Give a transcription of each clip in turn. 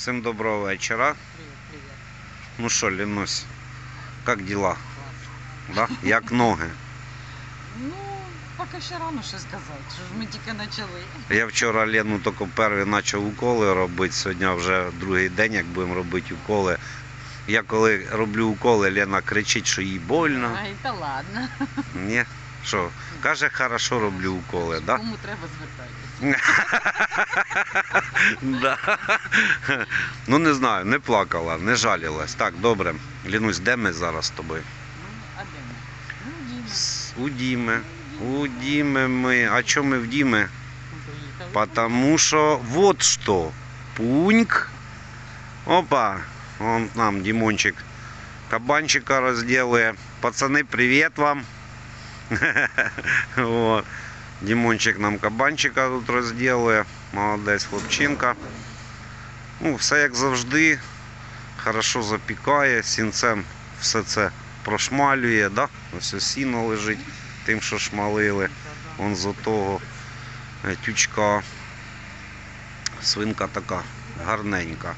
Всем доброго вечера. Привет, привет. Ну що, Лінусь, як діла? Да? Як ноги? Ну, поки ще рано щось сказати, що ж ми тільки почали. Я вчора Лену тільки перший почав уколи робити. Сьогодні вже другий день, як будемо робити уколи. Я коли роблю уколи, Лена кричить, що їй больно. Ай, та ладно. Ні. Що? Каже, хорошо роблю уколи, да? Кому треба звертатися. Ну не знаю, не плакала, не жалілась. Так, добре. Лінусь, де ми зараз з тобою? Ну, а де ми? Ну, У Діми. У Діми ми. А чому ми в Діми? Потому что вот что. Пуньк. Опа. Он нам Димончик кабанчика разделает. Пацаны, привет вам. Вот. Димончик нам кабанчика тут розділує. Молодець хлопчинка. Ну, все як завжди. Хорошо запікає, сінцем все це прошмалює, да? Ось сіно лежить тим, що шмалили. Он з отого е, тючка. Свинка така гарненька.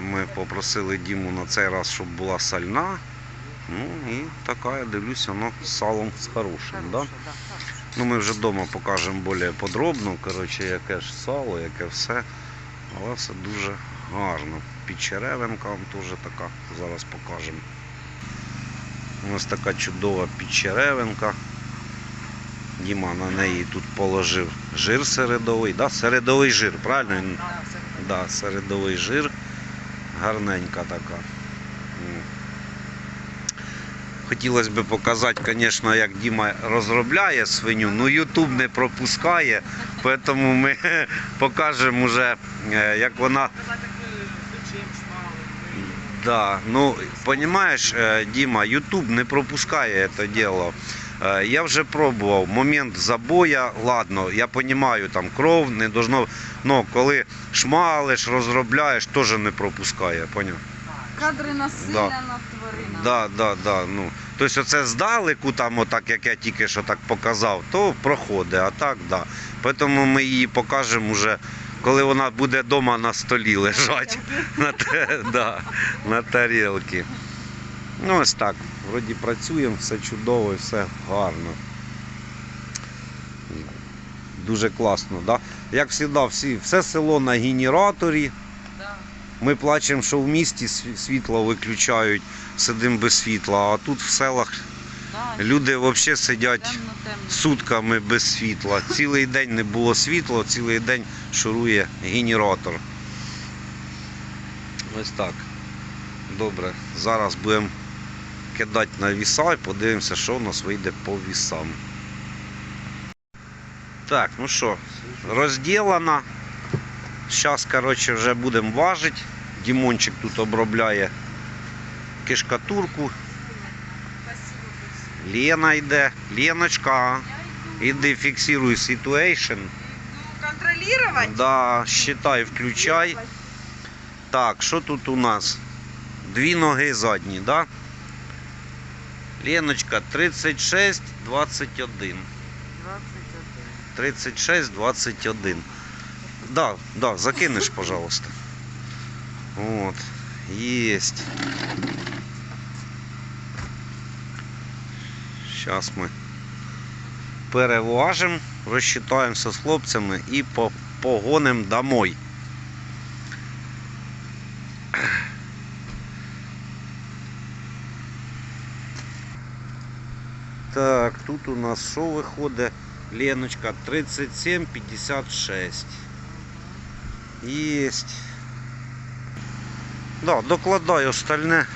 Ми попросили Діму на цей раз, щоб була сальна. Ну і така, я дивлюсь, воно з салом з хорошим. Хороше, да, так. Ну, ми вже вдома покажемо більш подробно, коротше, яке ж сало, яке все. Але все дуже гарно. Підчеревинка вам теж така, зараз покажемо. Ось така чудова підчеревинка. Діма на неї тут положив жир середовий, да? середовий жир, правильно? Да. Да, середовий жир. Гарненька така. Хотілося б показати, звісно, як Діма розробляє свиню, ну YouTube не пропускає, тому ми покажемо вже, е, як вона. Да, ну, понимаешь, э, Дима, YouTube не пропускає це діло. Е, Я вже пробував момент забоя, ладно, я розумію, там кров не должно, но коли шмалиш, розробляєш, теж не пропускає, поняв? Кадри насилля Да. над тваринами. Да, да, да, ну. Тобто оце здалеку, там, отак, як я тільки що так показав, то проходить, а так, да. Тому ми її покажемо вже, коли вона буде вдома на столі лежати. На, да, на тарілки. Ну ось так. Вроді працюємо, все чудово, і все гарно. Дуже класно, да? Як завжди, всі, все село на генераторі. Ми плачемо, що в місті світло виключають, сидимо без світла, а тут в селах люди взагалі сидять сутками без світла. Цілий день не було світла, цілий день шурує генератор. Ось так. Добре. Зараз будемо кидати на віса і подивимося, що у нас вийде по вісам. Так, ну що, розділена. Зараз, коротше, вже будемо важити. Дімончик тут обробляє кишкатурку. Лена йде. Леночка, іди фіксируй ситуейшн. Контролировать? Да, считай, включай. Так, що тут у нас? Дві ноги задні, да? Леночка, 36, 21. 21. 36, 21. Да, да, закинеш, пожалуйста. Вот. Есть. Сейчас ми переважимо, розчитаємося з хлопцями і по- погонимо домой. Так, тут у нас що виходить? Леночка 37,56. Есть. Да, докладай остальне.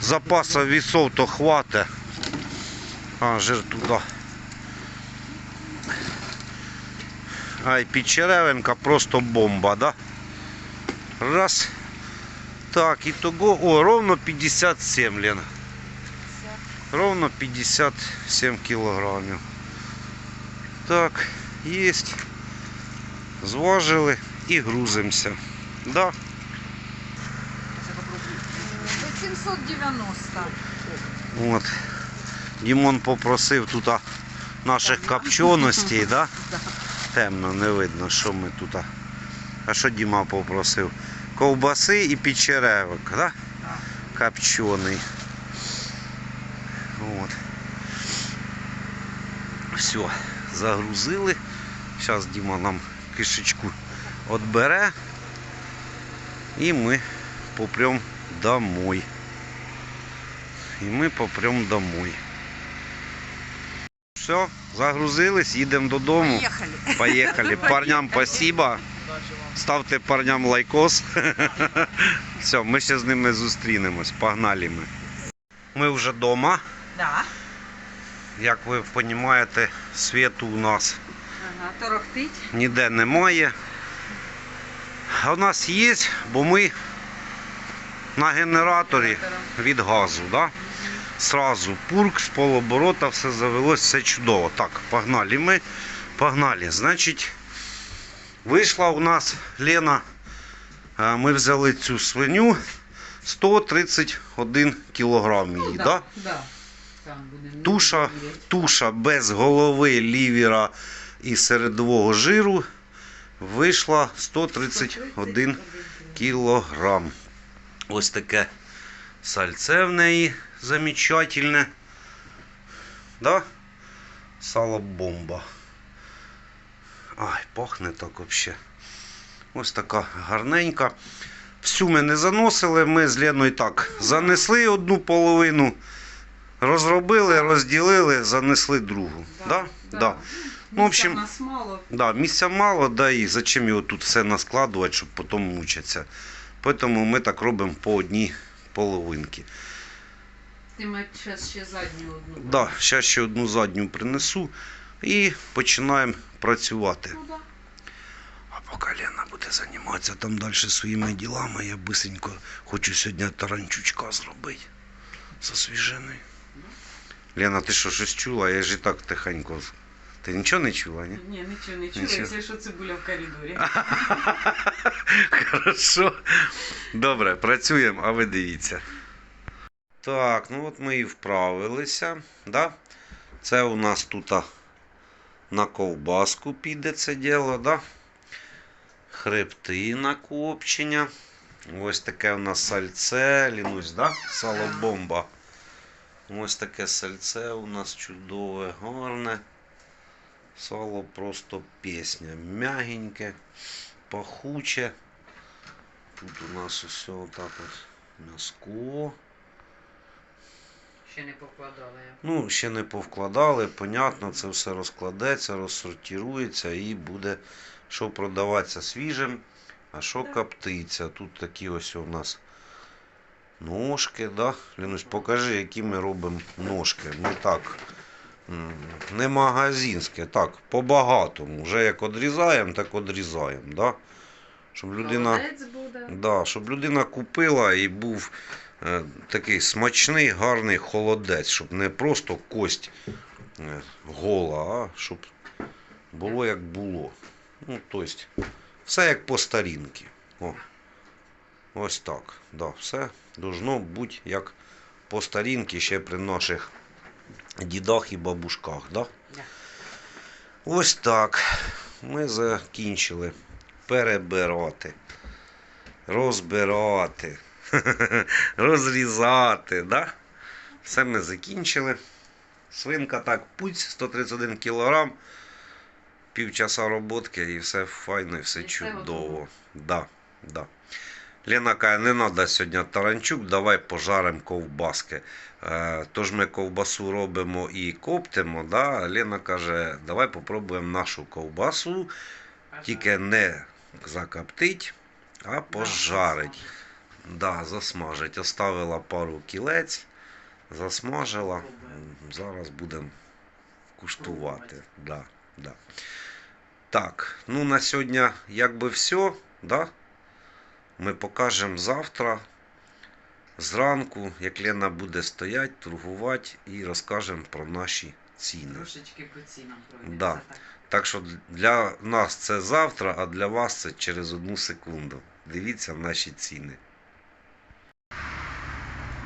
Запаса весов то хватить. А, жир туди. Ай, Печеревенка просто бомба, да? Раз. Так, итого, о, ровно 57, Лена. Ровно 57 кілограмів. Так, есть. Зважили і грузимося. Да. 790. От. Дімон попросив тут наших копченостей, да? Темно, не видно, що ми тут а, А що Діма попросив? Ковбаси і печеревок, да? Копчений. От. Все, загрузили. Зараз Діма нам кишечку відбере. І ми попрем домой. І ми попрем домой. Все, загрузились, їдемо додому. Поехали. Поехали. Парням спасибо. Ставте парням лайкос. Все, ми ще з ними зустрінемось. Погнали ми. Ми вже вдома. Да. Як ви розумієте, світу у нас Торохтить. ніде немає. А у нас є, бо ми на генераторі від газу. Да? Сразу пурк з полоборота, все завелось, все чудово. Так, погнали ми. Погнали. Значить, вийшла у нас Лена. е, Ми взяли цю свиню 131 кілограм її. да? да. Там будемо Туша, туша без голови, лівера і середового жиру вийшла 131 кілограм. Ось таке сальце в неї замечательне. Да? Сало бомба. Ай, пахне так взагалі. Ось така гарненька. Всю ми не заносили, ми з Леною так занесли одну половину, розробили, розділили, занесли другу. Да? Да. Ну, в общем, нас мало. Да, місця мало, да і зачем його тут все наскладувати, щоб потім мучитися. Тому ми так робимо по одній половинки. Ти ми зараз ще задню одну. Да, зараз ще одну задню принесу і починаємо працювати. Ну, да. А поки Лена буде займатися там далі своїми ділами, я бисенько хочу сьогодні таранчучка зробити. Засвіжений. Лена, ти що щось чула? Я ж і так тихенько. Ти нічого не чула, ні? Ні, нічого не чула, якщо що цибуля в коридорі. Хорошо. Добре, працюємо, а ви дивіться. Так, ну от ми і вправилися. Да? Це у нас тут на ковбаску піде це діло, да? Хребти на копчення. Ось таке у нас сальце, лінусь, да? Сало бомба. Ось таке сальце у нас чудове, гарне. Сало просто пісня. Мягеньке пахуче. Тут у нас усе отак от м'язко. Ще не покладала я. Ну, ще не повкладали, понятно, це все розкладеться, розсортирується і буде що продаватися свіжим, а що коптиться. Тут такі ось у нас ножки, да? Лінусь, покажи, які ми робимо ножки. Ми так, не магазинське, так, по-багатому. Вже як одрізаємо, так одрізаємо. Да? Щоб людина. Да, щоб людина купила і був е, такий смачний, гарний холодець, щоб не просто кость е, гола, а щоб було як було. Ну, тобто, все як по старінки. О. Ось так. Да, все должно бути як по старінки ще при наших дідах і бабушках. Да? Да. Ось так. Ми закінчили перебирати, розбирати, розрізати. Да? Все ми закінчили. Свинка так, путь 131 кг, півчаса роботки і все файно, і все чудово. Да, да. Лена каже, не треба сьогодні таранчук, давай пожаримо ковбаски. Е, Тож ми ковбасу робимо і коптимо. Да? Лена каже, давай попробуємо нашу ковбасу, тільки не закоптить, а пожарить. Да, засмажить. Оставила пару кілець, засмажила. Зараз будемо куштувати. Да, да. Так, ну на сьогодні якби все. Да? Ми покажемо завтра. Зранку, як Лена буде стояти, торгувати і розкажемо про наші ціни. Трошечки по цінам пройдеться. Да. так. Так що для нас це завтра, а для вас це через одну секунду. Дивіться наші ціни.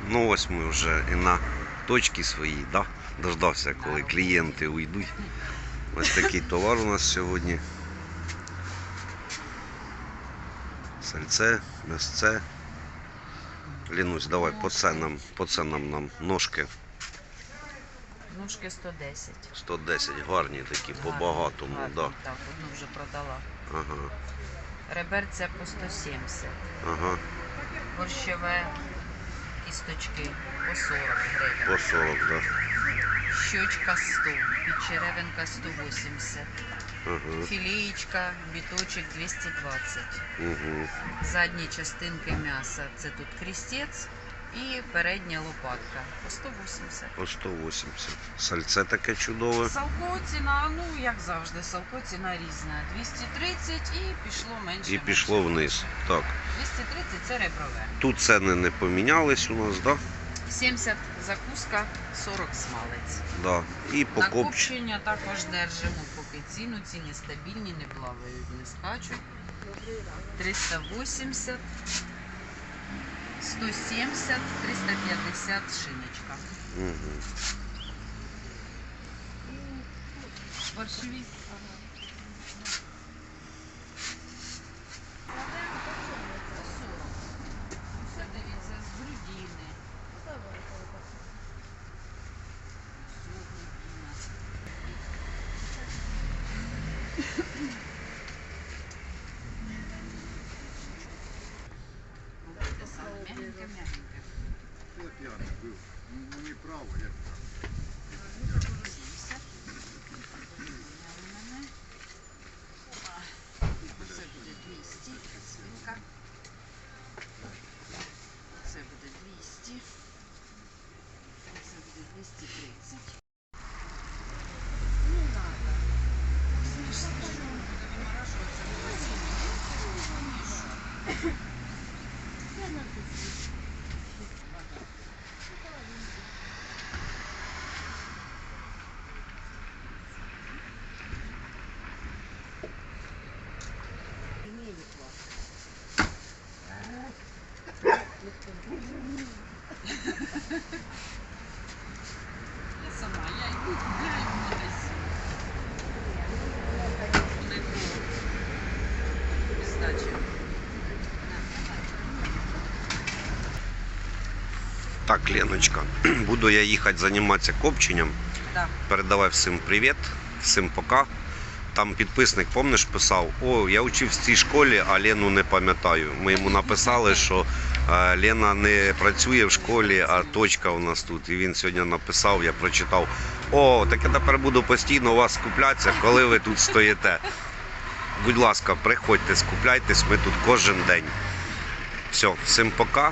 Ну ось ми вже і на точці своїй, да? дождався, коли клієнти уйдуть. Ось такий товар у нас сьогодні. Сальце, м'ясце. Лінусь, давай по ценам, по ценам нам ножки Ножки 110. 110, гарні такі, по багатому, Гарно, да. Так, одну вже продала. Ага, Реберця по 170. ага, Борщове кісточки по 40 гривень. по 40, да. Щочка 100, підчеревинка 180. Ага, Філієчка, біточок 220. угу. Задні частинки м'яса це тут крістець і передня лопатка по 180. По 180. Сальце таке чудове. Салко ціна, ну як завжди, салко ціна різна. 230 і пішло менше. І пішло менше, вниз. менше. Так. 230 це реброве. Тут ціни не помінялись у нас, да? 70 закуска, 40 смалець. Да. І по. Накопчення також держимо поки ціну. Ціни стабільні, не плавають, не скачуть. 380, 170, 350 шиночка. Угу. Борщові. Це дивіться з грудини. Це Я п'яний був. Ну, не право, як 70. Це буде 200. Свинка. Це буде 200. Це буде 230. Не надо. Смішно, що буде виморожуватися в басейні. Я сама, я йду гуляю в магазин. Не було. Без здачі. Так, Леночка, буду я їхати займатися копченням. Да. Передавай всім привіт, всім пока. Там підписник, помниш, писав, о, я вчився в цій школі, а Лену не пам'ятаю. Ми йому написали, що е, Лена не працює в школі, а точка у нас тут. І він сьогодні написав, я прочитав, о, так я тепер буду постійно у вас скуплятися, коли ви тут стоїте. Будь ласка, приходьте, скупляйтесь, ми тут кожен день. Все, всім пока.